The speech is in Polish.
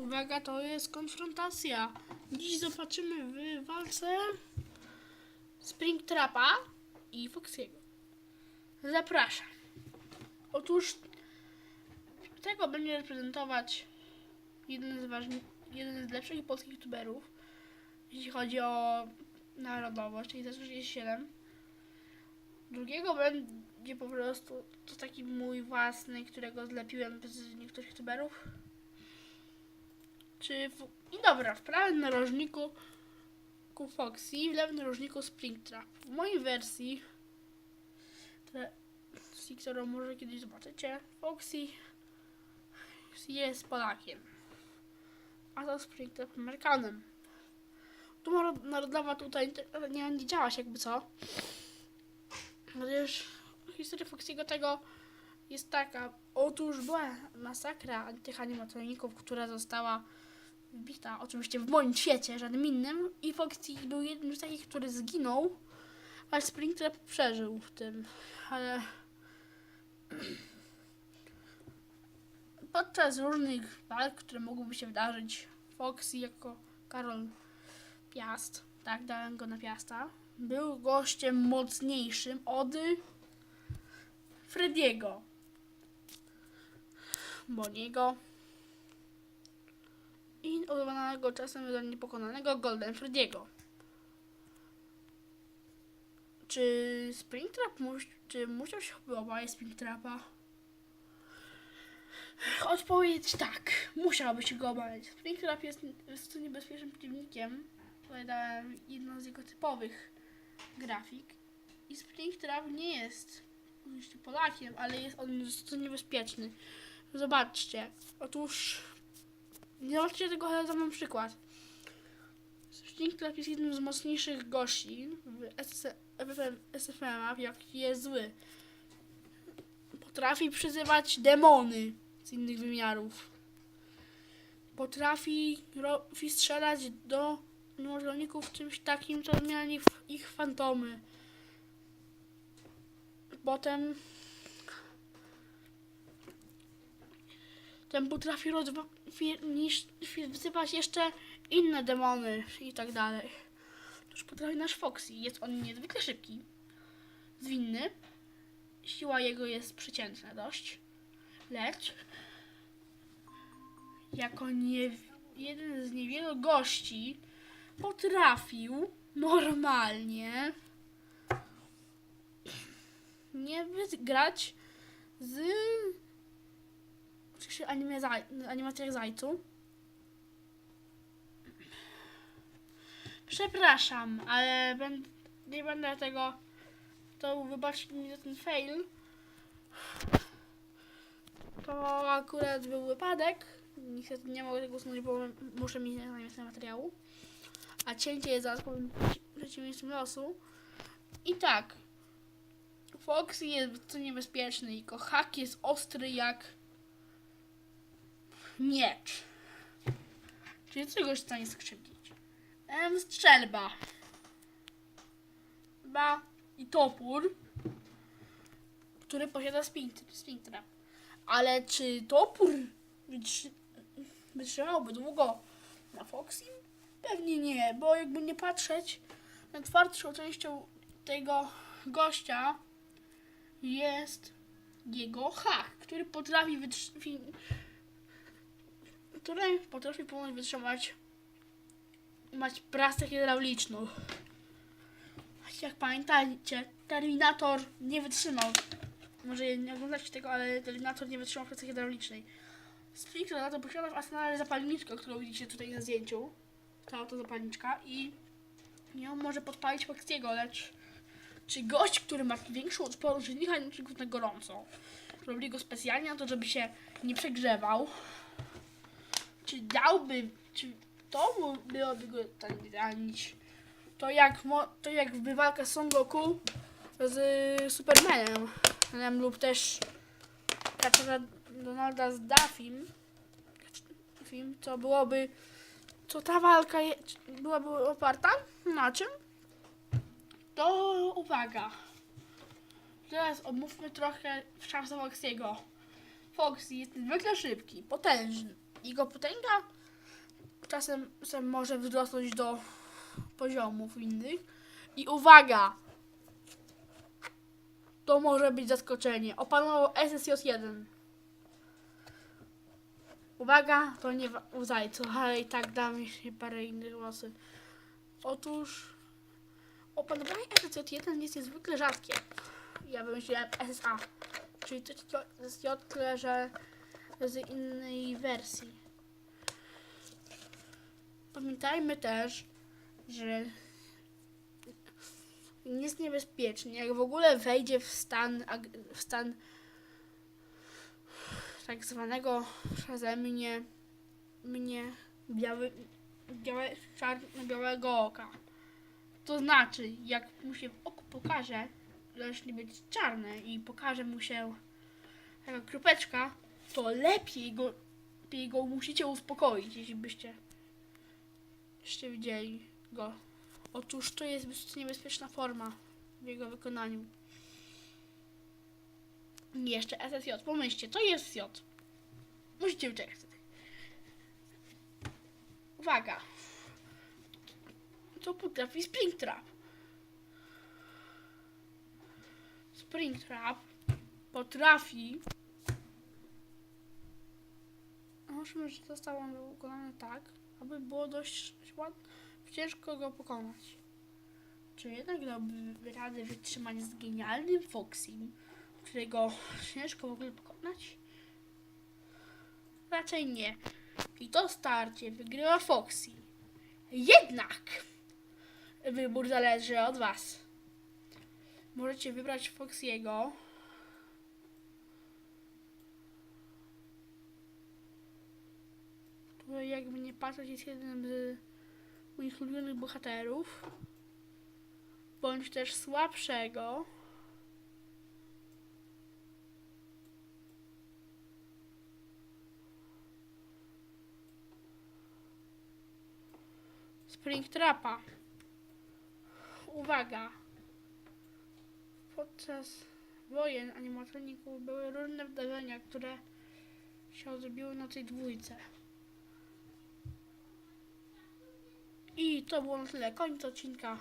Uwaga, to jest konfrontacja. Dziś zobaczymy w walce Springtrapa i Foxiego. Zapraszam. Otóż tego będzie reprezentować jeden z, ważni, jeden z lepszych polskich youtuberów, jeśli chodzi o narodowość, czyli Z37. Drugiego będzie po prostu to taki mój własny, którego zlepiłem z niektórych youtuberów. Czy w... I dobra, w prawym narożniku ku Foxy, w lewym narożniku Springtrap. W mojej wersji, które, którą może kiedyś zobaczycie, Foxy jest Polakiem, a to Springtrap Amerykanem. Duma narodowa tutaj nie będzie działać jakby co. Gdyż historia Foxiego tego jest taka. Otóż była masakra tych animatroników, która została wbita oczywiście w moim świecie, żadnym innym. I Foxy był jednym z takich, który zginął, ale Springtrap przeżył w tym. Ale podczas różnych walk, które mogłyby się wydarzyć, Foxy jako Karol Piast, tak, dałem go na Piasta, był gościem mocniejszym od Frediego. Boniego i udawanego czasem za niepokonanego Golden Frediego. Czy Springtrap mus czy musiał się obawiać Springtrapa? Odpowiedź tak, musiałby się go obawiać. Springtrap jest jest niebezpiecznym przeciwnikiem. Tutaj dałem jedną z jego typowych grafik. I Springtrap nie jest Polakiem, ale jest on niebezpieczny. Zobaczcie. Otóż zobaczcie tego, dam wam przykład. Springtrap jest jednym z mocniejszych gości w SFM-ach, jaki jest zły. Potrafi przyzywać demony z innych wymiarów. Potrafi strzelać do niemożliwników czymś takim, co mieli ich fantomy. Potem ten potrafi wysypać jeszcze inne demony i tak dalej. Toż potrafi nasz Foxy. Jest on niezwykle szybki, zwinny. Siła jego jest przeciętna dość. Lecz jako nie, jeden z niewielu gości potrafił normalnie nie wygrać z czy anime zaj, zajcu. Przepraszam, ale ben, nie będę tego. To wybaczcie mi za ten fail. To akurat był wypadek. Niestety nie mogę tego usunąć, bo muszę mieć na zamiast materiału. A cięcie jest zaraz powiem przeciwieństwem losu. I tak. Foxy jest bardzo niebezpieczny. Jego hak jest ostry jak miecz. Czyli co go w stanie skrzywdzić? Em, strzelba. Ba i topór, który posiada. Springtrap. Ale czy topór wytrzy wytrzymałby długo na Foxy? Pewnie nie, bo jakby nie patrzeć, najtwardszą częścią tego gościa jest jego hak, który potrafi wytrzymać który potrafi pomóc wytrzymać mać pracę hydrauliczną. Jak pamiętacie, Terminator nie wytrzymał. Może nie oglądacie tego, ale Terminator nie wytrzymał pracy hydraulicznej. Springtrap na to posiada w arsenale zapalniczkę, którą widzicie tutaj na zdjęciu. Ta oto zapalniczka i ją może podpalić Foxiego, lecz czy gość, który ma większą odporność niż na gorąco, robili go specjalnie na to, żeby się nie przegrzewał, czy dałby, czy to byłoby go tak zranić, to jak, to jak walka Son Goku z Supermanem em, lub też Kaczora Donalda z Dafim, film, to byłoby, co ta walka je, byłaby oparta na czym? To uwaga. Teraz omówmy trochę szansa Foxiego. Foxy jest niezwykle szybki, potężny. Jego potęga czasem, czasem może wzrosnąć do poziomów innych. I uwaga! To może być zaskoczenie. Opanował SSJ1. Uwaga, to nie zajcu, ale i tak dam jeszcze parę innych głosy. Otóż opanowanie SSJ1 jest niezwykle rzadkie. Ja wymyśliłem SSA, czyli to jest J, tyle że z innej wersji. Pamiętajmy też, że jest niebezpiecznie, jak w ogóle wejdzie w stan, w stan tak zwanego przeze mnie, mnie biały, białe, czarno-białego oka. To znaczy, jak mu się w oku pokaże, zacznie być czarne i pokaże mu się taka kropeczka, to lepiej go, lepiej go musicie uspokoić, jeśli byście jeszcze widzieli go. Otóż to jest niebezpieczna forma w jego wykonaniu. Jeszcze SSJ. Pomyślcie, to jest J. Musicie wtedy. Uwaga. To potrafi Springtrap. Springtrap potrafi... Możemy, że zostało ono wykonane tak, aby było dość ciężko go pokonać. Czy jednak dałby radę wytrzymać z genialnym Foxym, którego ciężko w ogóle pokonać? Raczej nie. I to starcie wygrywa Foxy. Jednak wybór zależy od Was. Możecie wybrać Foxy'ego. Jakby nie patrzeć jest jednym z moich ulubionych bohaterów. Bądź też słabszego. Springtrapa. Uwaga! Podczas wojen animatroników były różne wydarzenia, które się odrobiły na tej dwójce. I to było na tyle. Koniec odcinka.